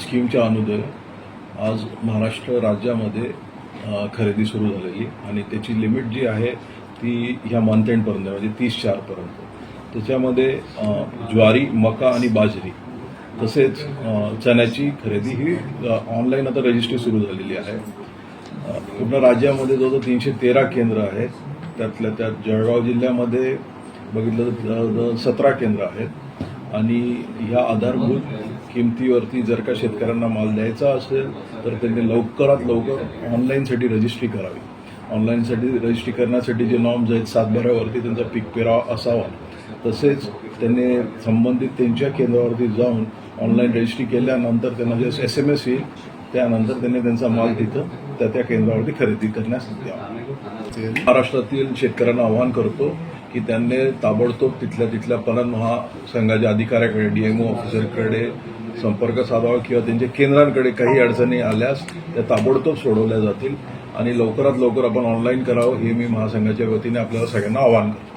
स्कीमच्या अनुदय आज महाराष्ट्र राज्यामध्ये खरेदी सुरू झालेली आणि त्याची लिमिट जी आहे ती ह्या मंथ एंडपर्यंत म्हणजे तीस चारपर्यंत त्याच्यामध्ये ज्वारी मका आणि बाजरी तसेच चण्याची खरेदी ही ऑनलाईन आता रजिस्ट्री सुरू झालेली आहे. पूर्ण राज्यामध्ये जवळजवळ तीनशे तेरा केंद्र आहेत. त्यातल्या त्यात जळगाव जिल्ह्यामध्ये बघितलं तर सतरा केंद्र आहेत. आणि ह्या आधारभूत किमतीवरती जर का शेतकऱ्यांना माल द्यायचा असेल तर त्यांनी लवकरात लवकर ऑनलाईनसाठी रजिस्ट्री करावी. ऑनलाईनसाठी रजिस्ट्री करण्यासाठी जे नॉर्म्स आहेत सातबाऱ्यावरती त्यांचा पीक पेरावा असावा. तसेच त्यांनी संबंधित त्यांच्या केंद्रावरती जाऊन ऑनलाईन रजिस्ट्री केल्यानंतर त्यांना जे एस एम एस येईल त्यानंतर त्यांनी त्यांचा माल तिथं त्या त्या केंद्रावरती खरेदी करण्यास द्यावा. महाराष्ट्रातील शेतकऱ्यांना आवाहन करतो की त्यांनी ताबडतोब तिथल्या तिथल्या पणन महासंघाच्या अधिकाऱ्याकडे डीएमओ ऑफिसरकडे संपर्क साधावा किंवा त्यांच्या केंद्रांकडे काही अडचणी आल्यास त्या ताबडतोब सोडवल्या जातील आणि लवकरात लवकर आपण ऑनलाईन करावं हे मी महासंघाच्या वतीने आपल्याला सगळ्यांना आवाहन करतो.